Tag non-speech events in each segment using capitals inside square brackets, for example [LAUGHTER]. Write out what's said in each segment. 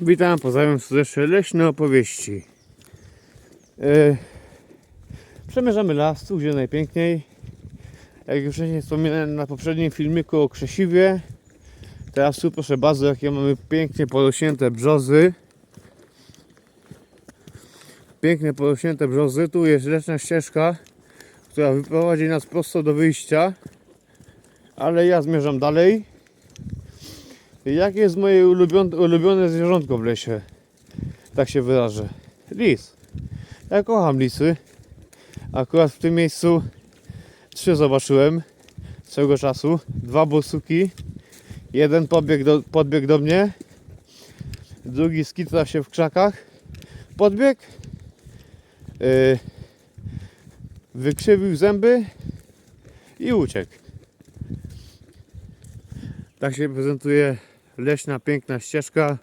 Witam, pozdrawiam serdecznie leśne opowieści. E, przemierzamy las, tu gdzie najpiękniej. Jak już wcześniej wspominałem na poprzednim filmiku o Krzesiwie. Teraz tu proszę bardzo, jakie mamy pięknie porośnięte brzozy. Pięknie porośnięte brzozy. Tu jest leśna ścieżka, która wyprowadzi nas prosto do wyjścia. Ale ja zmierzam dalej. Jakie jest moje ulubione, ulubione zwierzątko w lesie? Tak się wyrażę. Lis. Ja kocham lisy. Akurat w tym miejscu trzy zobaczyłem swego czasu. Dwa borsuki. Jeden podbiegł do, podbiegł do mnie. Drugi skitrał się w krzakach. Podbiegł. Yy, wykrzywił zęby i uciekł. Tak się prezentuje leśna, piękna ścieżka,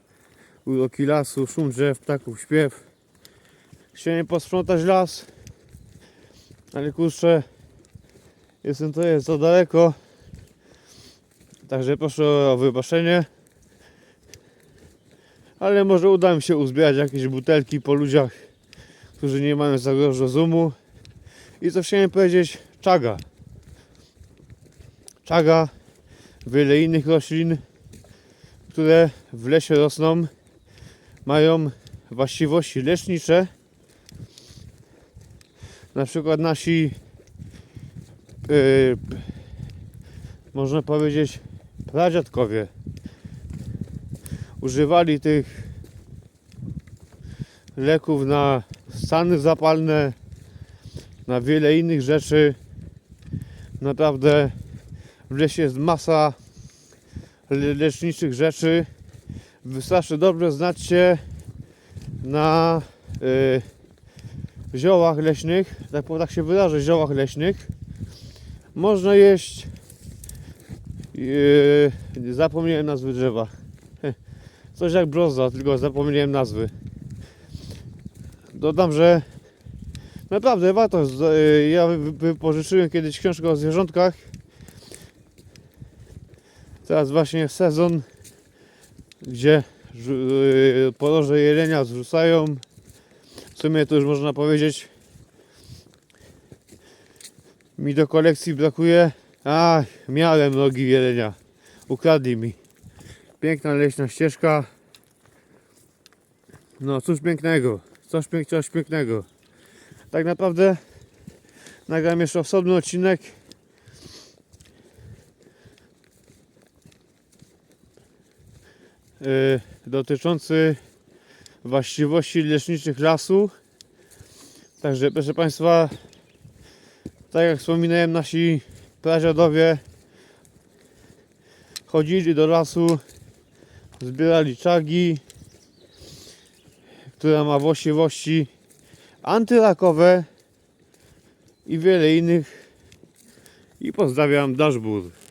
uroki lasu, szum drzew, ptaków, śpiew. Chciałem posprzątać las, ale kurczę, jestem to jest za daleko. Także proszę o wybaczenie. Ale może uda mi się uzbierać jakieś butelki po ludziach, którzy nie mają za rozumu. I co chciałem powiedzieć, czaga. Czaga wiele innych roślin, które w lesie rosną, mają właściwości lecznicze. Na przykład nasi, yy, można powiedzieć, pradziadkowie używali tych leków na stany zapalne, na wiele innych rzeczy. Naprawdę w lesie jest masa leczniczych rzeczy. Wystarczy dobrze znać się na y, ziołach leśnych, tak, tak się wyrażę, ziołach leśnych. Można jeść, y, zapomniałem nazwy drzewa. [LAUGHS] Coś jak brzoza, tylko zapomniałem nazwy. Dodam, że naprawdę warto. y, Ja wy- wypożyczyłem kiedyś książkę o zwierzątkach Teraz właśnie sezon, gdzie yy, poroże jelenia zrzucają. W sumie to już można powiedzieć, mi do kolekcji brakuje. A, miałem nogi jelenia. Ukradli mi. Piękna leśna ścieżka. No, cóż pięknego. Coś, pięk, coś pięknego. Tak naprawdę nagram jeszcze osobny odcinek dotyczący właściwości leczniczych lasu. Także proszę Państwa, tak jak wspominałem, nasi pradziadowie chodzili do lasu, zbierali czagi, która ma właściwości antyrakowe i wiele innych. I pozdrawiam Dashboard.